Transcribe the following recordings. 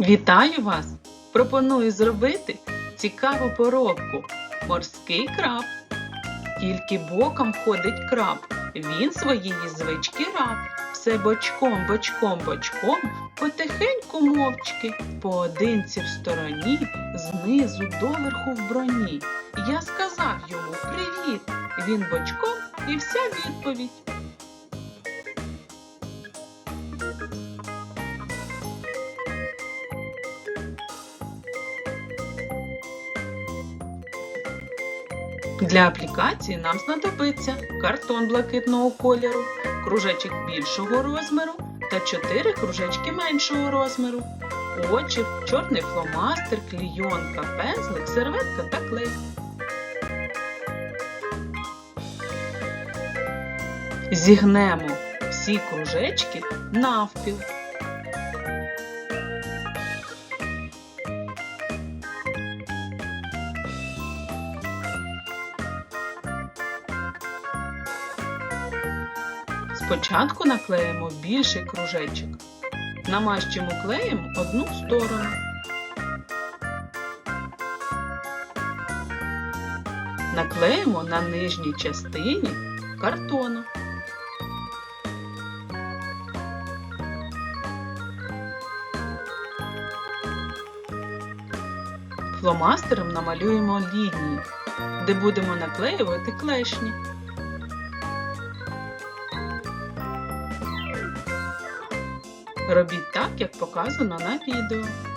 Вітаю вас! Пропоную зробити цікаву поробку. Морський краб. Тільки боком ходить краб. Він своєї звички раб. Все бочком, бочком, бочком, потихеньку мовчки, поодинці в стороні, знизу доверху в броні. Я сказав йому привіт. Він бочком і вся відповідь. Для аплікації нам знадобиться картон блакитного кольору, кружечок більшого розміру та 4 кружечки меншого розміру, очі, чорний фломастер, клійонка, пензлик, серветка та клей. Зігнемо всі кружечки навпіл. Спочатку наклеїмо більший кружечок. Намащимо клеєм одну сторону. Наклеїмо на нижній частині картону. Фломастером намалюємо лінії, де будемо наклеювати клешні. Робіть так, як показано на відео.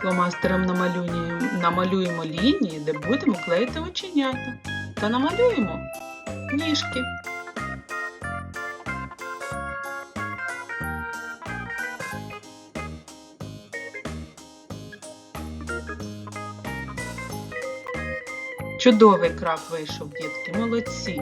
Фломастером намалюємо, намалюємо лінії, де будемо клеїти оченята. Та намалюємо ніжки. Чудовий краб вийшов, дітки, молодці.